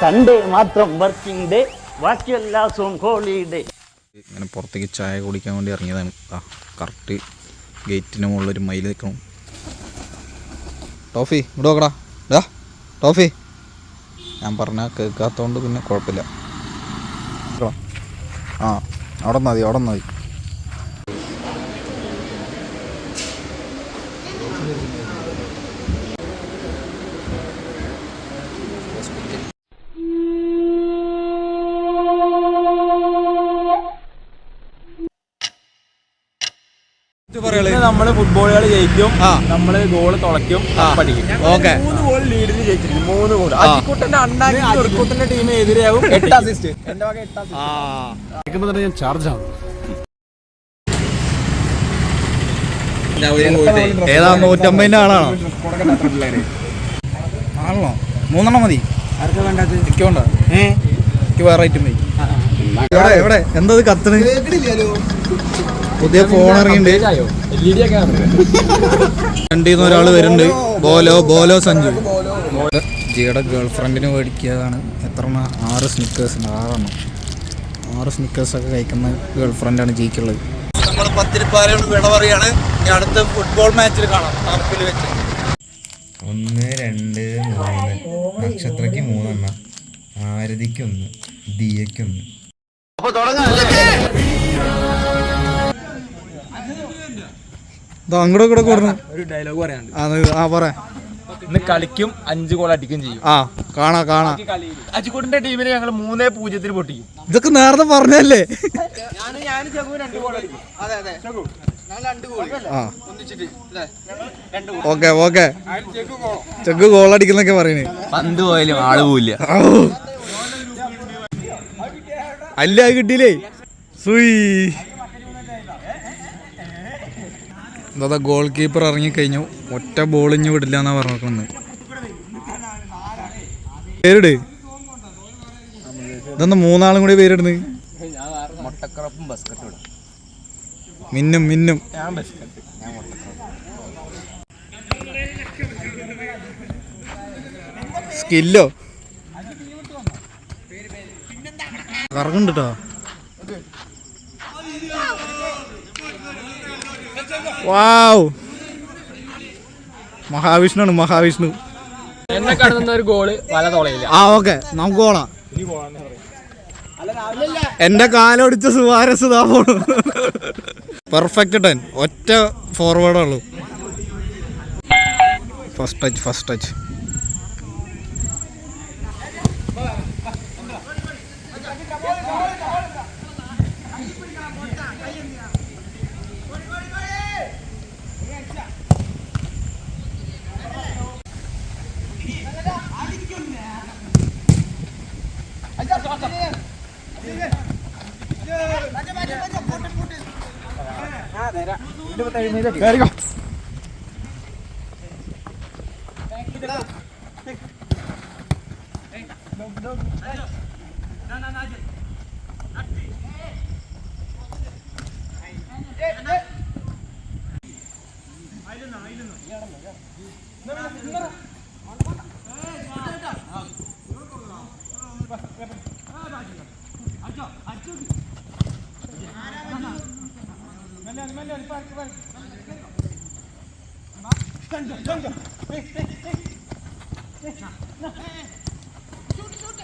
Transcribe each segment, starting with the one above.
Sunday മാത്രം working day ബാക്കി എല്ലാ ദിവസവും ഹോളിഡേ ഇങ്ങനെ പുറത്തേക്ക് ചായ കുടിക്കാൻ വേണ്ടി ഇറങ്ങിയതാണ്. ആ കറക്റ്റ് ഗേറ്റിന് മുകളിൽ ഒരു മൈൽ നിൽക്കണം. ടോഫി ഇവിടെ നോക്കടാ. ടോഫി. ഞാൻ പറഞ്ഞാൽ കേൾക്കാത്തതുകൊണ്ട് പിന്നെ കുഴപ്പമില്ല. ആ അവിടെ മതി അവിടെ മതി. നമ്മൾ ഫുട്ബോൾ കളി ജയിക്കും. നമ്മൾ ഗോൾ തുളയ്ക്കും. പഠിക്കും. ഓക്കെ. മൂന്ന് ഗോൾ ലീഡിന് ജയിച്ചിരിക്കും മൂന്ന് ഗോൾ അജിക്കുട്ടന്റെ അജിക്കുട്ടന്റെ ടീം എതിരെയാവും എട്ട് അസിസ്റ്റ് എന്റെ വക എട്ട്. ഏതാ നൂറ്റമ്പതിന്റെ ആളാണോ? ആണല്ലോ. മൂന്നെണ്ണം മതി. എനിക്ക് വേണ്ട എനിക്ക് വേറെ ഐറ്റം മതി. എവിടെ? എവിടെ? എന്താ ഇത് കത്തണ് പുതിയ ഫോൺ ഇറങ്ങിയിട്ടുണ്ട്. നിന്ന് ഒരാൾ വരുന്നുണ്ട്. ബോലോ ബോലോ സഞ്ജു. ജിയുടെ ഗേൾ ഫ്രണ്ടിന് മേടിക്കുകയാണ് എത്ര ആറ് സ്നിക്കേഴ്സ് ഉണ്ട്. ആറെണ്ണം. ആറ് സ്നിക്കേഴ്സ് ഒക്കെ കഴിക്കുന്ന ഗേൾ ഫ്രണ്ടാണ് ജിക്കുള്ളത്. നമ്മൾ പത്തിരിപ്പാലയോട് വിട പറയാണ്. ഇനി അടുത്ത ഫുട്ബോൾ മാച്ചിൽ കാണാം. ടർഫിൽ വെച്ച്. ഒന്ന് രണ്ട് മൂന്ന്. നക്ഷത്രയ്ക്ക് മൂന്നെണ്ണം. ആരതിക്കൊന്ന് ദിയക്കൊന്ന് അപ്പോൾ ഒന്ന് അങ്ങോട്ട് കൂടെ കൊടുന്നു ഒരു ഡയലോഗ് പറയാനുണ്ട്. ആ പറ. ഇന്ന് കളിക്കും അഞ്ച് ഗോൾ അടിക്കും ചെയ്യും. ആ കാണാ കാണാ. അജിക്കോട്ടിന്റെ ടീമിനെ ഞങ്ങൾ മൂന്നേ പൂജ്യത്തിന് പൊട്ടിക്കും. ഇതൊക്കെ നേരത്തെ പറഞ്ഞല്ലേ? ഞാൻ ഞാൻ ചെഗു രണ്ട് ഗോൾ അടിക്കും. അതെ അതെ. ആ. Okay okay. ചെക്ക് ഗോൾ അടിക്കുന്നൊക്കെ പറയണേ. പന്ത് പോയാലും ആൾ പോവില്ല. അല്ല കിട്ടിയില്ലേ? സുയി. എന്താ ഗോൾ കീപ്പർ ഇറങ്ങിക്കഴിഞ്ഞു. ഒറ്റ ബോൾ ഇഞ്ഞ് വിടില്ല എന്നാ പറഞ്ഞിരിക്കുന്നത് പേരിട്. ഇതൊന്ന് മൂന്നാളും കൂടി പേരിടുന്നത്? മുട്ടക്കറപ്പും ബസ്കറ്റും മിന്നും മിന്നും. ഞാൻ ബസ്കറ്റ് ഞാൻ സ്കില്ലോ കറങ്ങുണ്ട് കേട്ടോ വാവ്. മഹാവിഷ്ണു മഹാവിഷ്ണു. എന്നെ കടന്ന ഒരു ഗോൾ വല തുളയില്ല. ആ ഓക്കെ. നമുക്ക് പോളാം എന്റെ കാലൊടിച്ച സുവാരസ് ഇതാ പോണു. പെർഫെക്റ്റ് ടെൻ ഒറ്റ ഫോർവേഡേ ഉള്ളൂ. ഫസ്റ്റ് ടച്ച് ഫസ്റ്റ് ടച്ച് കേറിക്കോ. Hey, hey, hey. Shoot, shoot.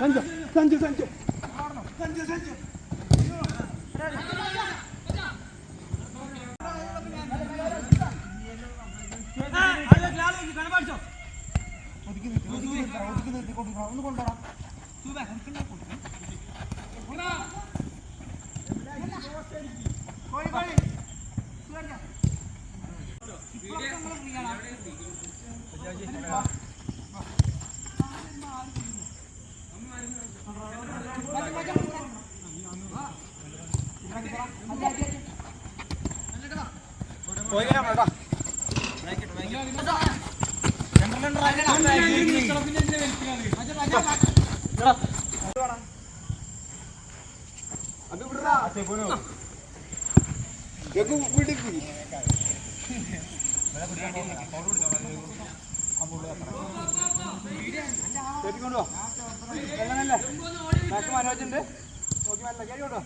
Sanju Sanju Sanju Sanju Sanju ഒന്ന് കൊണ്ടുവരാം കോഴി കോഴി വീഡിയോ കൊണ്ടുപോ വെള്ളമല്ലേ? ബാക്ക് മനോജുണ്ട്. നോക്കി വല്ല കയറി കൊണ്ടോ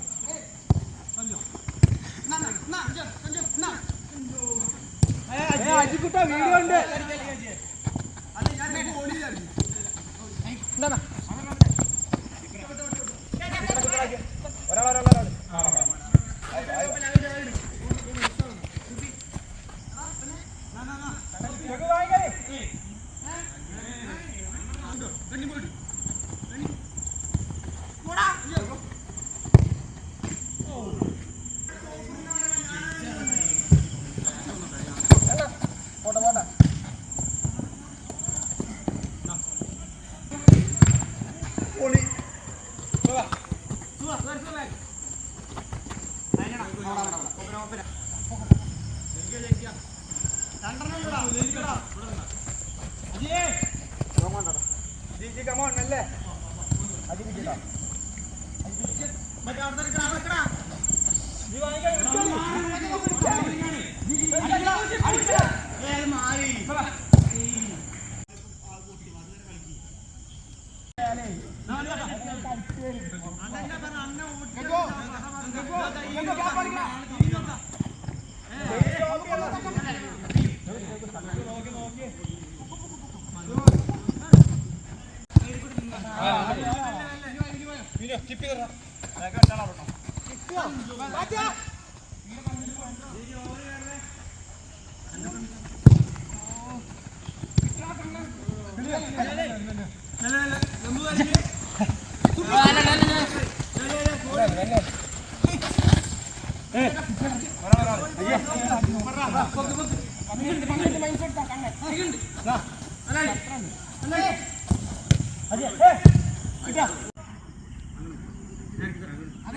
അജിക്കുട്ട വീഡിയോ ഉണ്ട്. obra. അതെ അതെ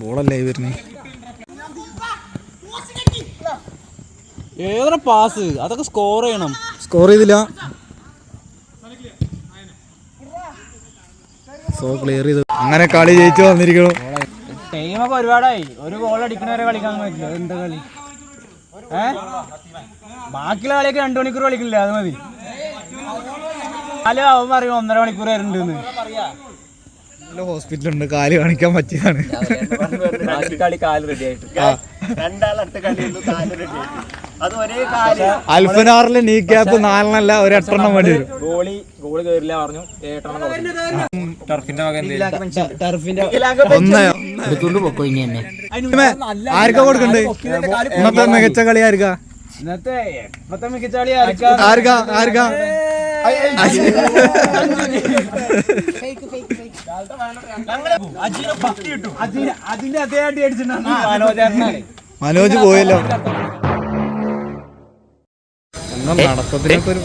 ബോളല്ലേ വരുന്നേ? ഏതൊരു പാസ് അതൊക്കെ സ്കോർ ചെയ്യണം. സ്കോർ ചെയ്തില്ല. സോ ക്ലിയർ ചെയ്തു. അങ്ങനെ കളി ജയിച്ചു വന്നിരിക്കുന്നു. ടൈമൊക്കെ ഒരുപാടായി. ഒരു ഗോൾ അടിക്കണവരെ കളിക്കാൻ പറ്റില്ല. എന്താ കളി? ഏ? ബാക്കിയുള്ള കളിയൊക്കെ രണ്ടു മണിക്കൂർ കളിക്കില്ല? അത് മതി. അല്ല അവൻ പറയും ഒന്നര മണിക്കൂർ വരണ്ടെന്ന് ഹോസ്പിറ്റലുണ്ട് കാൽ കാണിക്കാൻ പറ്റിയതാണ് കളി കാൽ റെഡി ആയിട്ട് രണ്ടാളത്തെ കളിയുള്ളൂ കാൽ റെഡി ആയിട്ട് അത് ഒരേ കാൽ അൽഫനാറിലെ നീ ക്യാപ്പ് നാലെണ്ണല്ല ഒരു എട്ടെണ്ണം വേണ്ടി വരും ഗോളി ഗോളി കയറില്ല പറഞ്ഞു ടർഫിന്റെ ടർഫിന്റെ ഒന്ന് എടുത്തോണ്ട് പൊക്കോ ഇനി ആർക്കാ കൊടുക്കണ്ടേ ഇന്നത്തെ മികച്ച കളി ആർക്കാ ഇന്നത്തെ ഇപ്പത്തെ മികച്ച കളി ആർക്കാ ആർക്കാ ആർക്കാ അതേ അടി മനോജ് പോയല്ലോ. ണല്ലോ ഒരു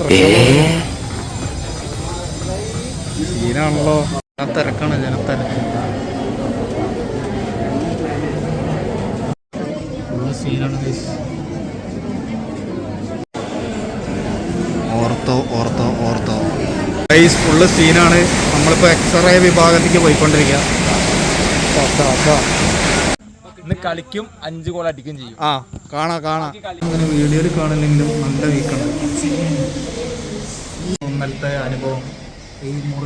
സീനാണല്ലോ. ജനത്തിരക്കാണ് സീനാണ് ഗൈസ് ഫുള്ള് സീനാണ് നമ്മളിപ്പോൾ എക്സ്റേ വിഭാഗത്തേക്ക് പോയിക്കൊണ്ടിരിക്കുക. ഇന്ന് കളിക്കും അഞ്ച് ഗോൾ അടിക്കും ചെയ്യും. ആ കാണാ കാണാ. അങ്ങനെ വീഡിയോയിൽ കാണില്ലെങ്കിലും നല്ല വീക്കാണ് ഇന്നലത്തെ അനുഭവം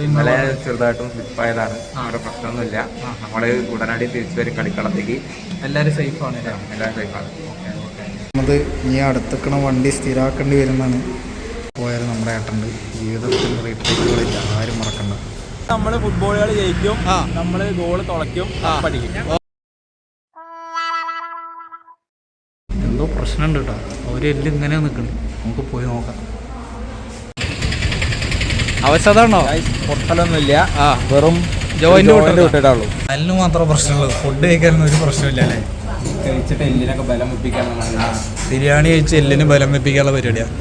ഇന്നലെ ചെറുതായിട്ടും സ്ലിപ്പായതാണ് അവിടെ പ്രശ്നമൊന്നുമില്ല. നമ്മൾ ഉടനടി തിരിച്ചു വരും കളിക്കളത്തേക്ക് എല്ലാവരും സേഫാണ് എല്ലാവരും സേഫാണ് അത് ഇനി അടുത്തേക്കണ വണ്ടി സ്ഥിരാക്കേണ്ടി വരുന്നതാണ്. പോയാൽ നമ്മുടെ ഏട്ടുണ്ട് ജീവിതത്തിൽ റീട്ടേക്കുകളില്ല ആരും മറക്കണ്ട. നമ്മൾ ഫുട്ബോൾ കളി ജയിക്കും. നമ്മൾ ഗോൾ തുളയ്ക്കും. പഠിക്കും എന്തോ പ്രശ്നമുണ്ട് കേട്ടോ. അവരെല്ലാം ഇങ്ങനെ നിൽക്കുന്നു. നമുക്ക് പോയി നോക്കാം. അവശതാണോ പൊട്ടലൊന്നുമില്ല. ആ. വെറും ജോയിന്റ് വിട്ടിട്ടുള്ളൂ അതിന് മാത്രമേ പ്രശ്നമുള്ളൂ. ഫുഡ് കഴിക്കാനൊന്നും ഒരു പ്രശ്നമില്ല അല്ലേ? കഴിച്ചിട്ട് എല്ലിനൊക്കെ ബലം വെപ്പിക്കാൻ ബിരിയാണി കഴിച്ച് എല്ലിന് ബലം വെപ്പിക്കാനുള്ള പരിപാടിയാണ്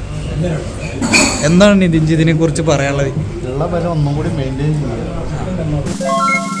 എന്താണ് നിതിൻജിതിനെ കുറിച്ച് പറയാനുള്ളത്? ഉള്ള ബലം ഒന്നും കൂടി മെയിന്റെയിൻ ചെയ്യുക